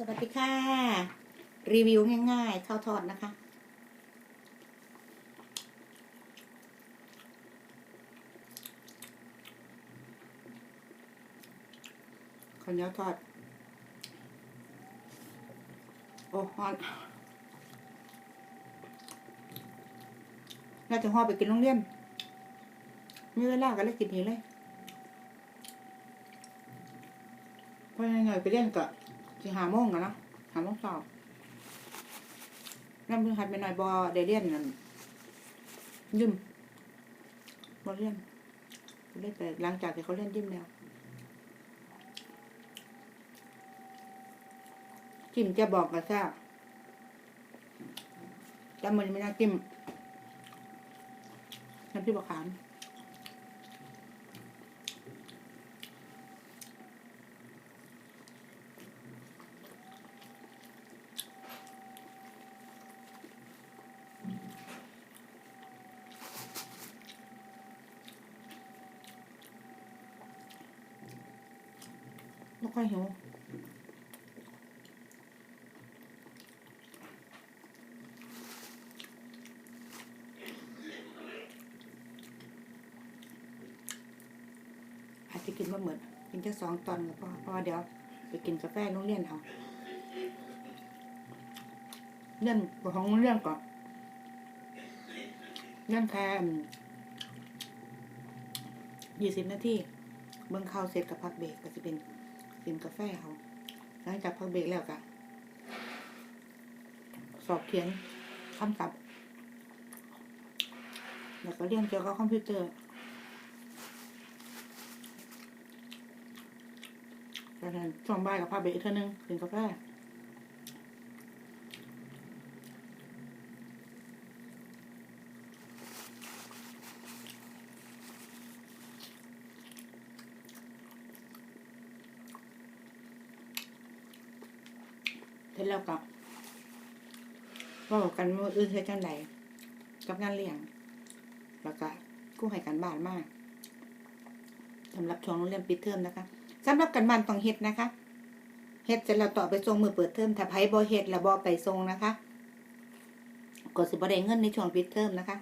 สวัสดีค่ะ รีวิวง่ายๆข้าวทอดนะคะ ข้าวเหนียวทอด โอ้ฮอนน่าจะห่อไปกินโรงเรียนมีเวลาก็เลยกินนี้เลยเพราะยังไงไปเรียนก็ สิหาโมงกันเนาะหาโมงเช้านั่นเพิ่งหัดไปหน่อยบอได้เรียนนั่นยืมบอเรียนเล่นไปหลังจากที่เขาเล่นยืมแล้วจิ้มจะบอกกับซ่าแต่มันไม่น่าจิ้มน้ำพริกบะขาม ค่อยหิวอาจจะกินมาเหมือนกินแค่สองตอนก็พอเพราะว่าเดี๋ยวไปกินกาแฟโรงเรียนเอาเรื่องของโรงเรียนก่อนเรื่องแค่ยี่สิบนาทีเบิ่งข้าวเสร็จกับพักเบรกก็จะเป็น กินกาแฟเอาหลังจากพักเบรกแล้วก็สอบเขียนคำศัพท์แล้วก็เรียนเกี่ยวกับคอมพิวเตอร์แล้วก็ช่วงบ่ายกับพาเบรกเท่านึงกินกาแฟ เสร็จแล้วก็บอกกันว่าอื่นเฮ็ดจังใดกับงานเลี้ยง แล้วก็กู้ให้กันบ้านมากสำหรับช่วงโรงเรียนปิดเทอมนะคะสำหรับกันบ้านต้องเฮ็ดนะคะเฮ็ดเสร็จแล้วต่อไปส่งมือเปิดเทอมถ้าไผบ่เฮ็ดแล้วบ่ไปส่งนะคะก็สิบได้เงินในช่วงปิดเทอมนะคะ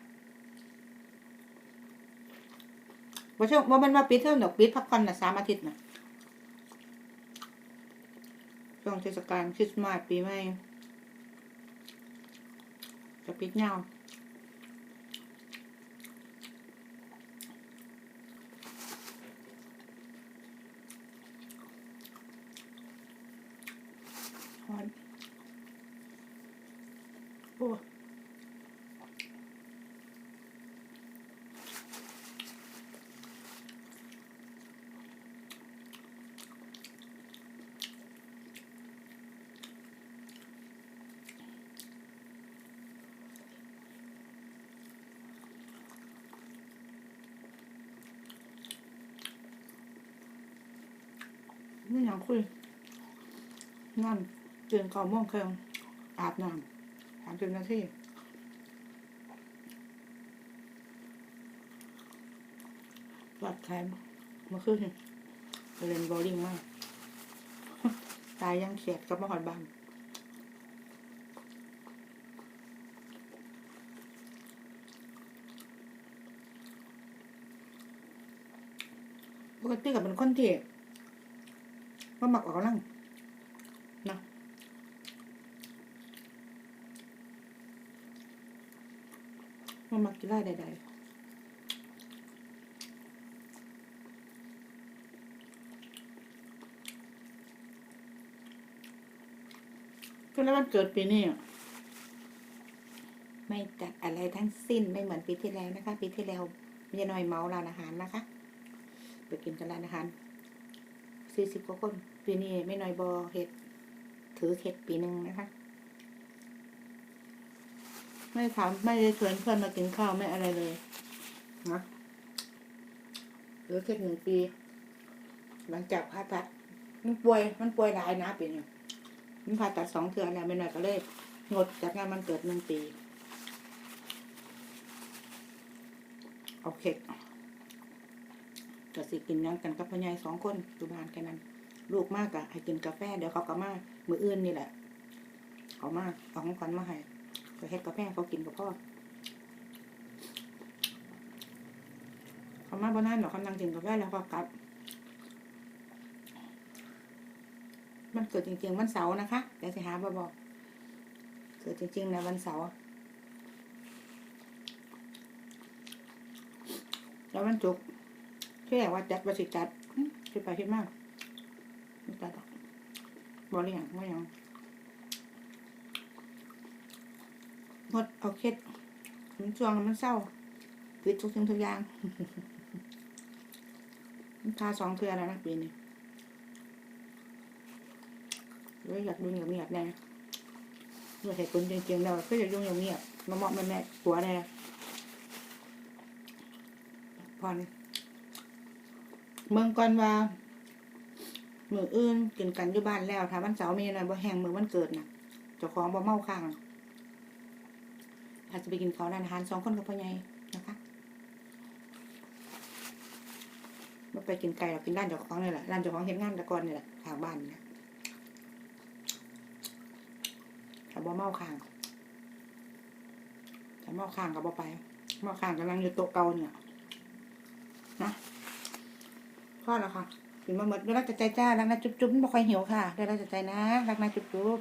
บ่ช่วงบ่แม่นว่าปิดเทอมดอกปิดพักผ่อนน่ะ3อาทิตย์น่ะ ช่วงเทศกาลคริสต์มาสปีใหม่จะปิดยาฮอนโอ้ ไม่ยากคุยนั่นตื่นเก้าโมงครึ่งอาบน้ำสามสิบนาทีปลอดแขนเมาขึ้นไปเล่นบว์ลิ่งมาก ตายยังเขียดกับมาหอดบางปกติกับเป็นคนเที่ ว่ามักออกกำลังเนาะมันมากินได้ใดๆก็แล้ววันเกิดปีนี้อะไม่จัดอะไรทั้งสิ้นไม่เหมือนปีที่แล้วนะคะ ปีที่แล้วมีน้อยเมาร้านอาหารนะคะ ไปกินกันร้านอาหาร สี่สิบกว่าคน ปีนี้ไม่น้อยบอเห็ด ถือเข็ดปีหนึ่งนะคะ ไม่ถามไม่ได้ชวนเพื่อนมากินข้าวไม่อะไรเลยนะถือเข็ดหนึ่งปี หลังจากผ่าตัด มันป่วย มันป่วยหลายนะปีนี้มันผ่าตัดสองเทือนแล้วไม่หน่อยก็เลยงดจากงานมันเกิดหนึ่งปีเอาเข็ด ก็สิกินนั้นกันกับพ่อใหญ่สองคนอยู่บ้านแค่นั้น ลูกมากอะให้กินกาแฟเดี๋ยวเขาก็มามืออื่นนี่แหละเอามาเอาของขวัญมาให้ก็เฮ็ดกาแฟเขากินกับพ่อเขามาบ้านหรอกเขานั่งกินกาแฟแล้วก็กลับ มันเกิดจริงๆวันเสาร์นะคะเดี๋ยวสิหาบบอกเกิดจริงๆในวันเสาร์แล้ววันจุกร์ ที่แรกว่าจัดว่าสิจัดคิดไปคิดมากไม่จัดหรอกบอเรียงไม่ยังงดเอาเคล็ดมันช่วงมันเศร้าปิดทุกสิ่งทุกอย่างมันคาสองเทือแล้วนะปีนี้เลยอยากดูเงียบๆแน่อยากเห็นคนจริงๆแล้วก็อยากดูเงียบๆมาเหมาะแม่แม่ๆหัวแน่พอน เมืองก่อนว่ามืออื่นกินกันอยู่บ้านแล้วถ้าวันเสาร์มีอะไรบ่แห้งมือวันเกิดน่ะเจ้าของบ่เมาข้างอาจจะไปกินข้าวร้านอาหารสองคนกับพ่อใหญ่นะคะบ่ไปกินไก่เรากินร้านเจ้าของนี่แหละร้านเจ้าของเฮ็ดงานตะกอนนี่แหละทางบ้านนะถ้าบ่เมาข้างถ้าเมาข้างก็บ่ไปเมาข้างกำลังอยู่โต๊ะเก่าเนี่ยนะ พอแล้วค่ะถึงมาหมดเวลาจะใจจ้ารักนะจุ๊บจุ๊บไม่ค่อยหิวค่ะเด้แล้วจะใจนะรักนะจุ๊บจุ๊บ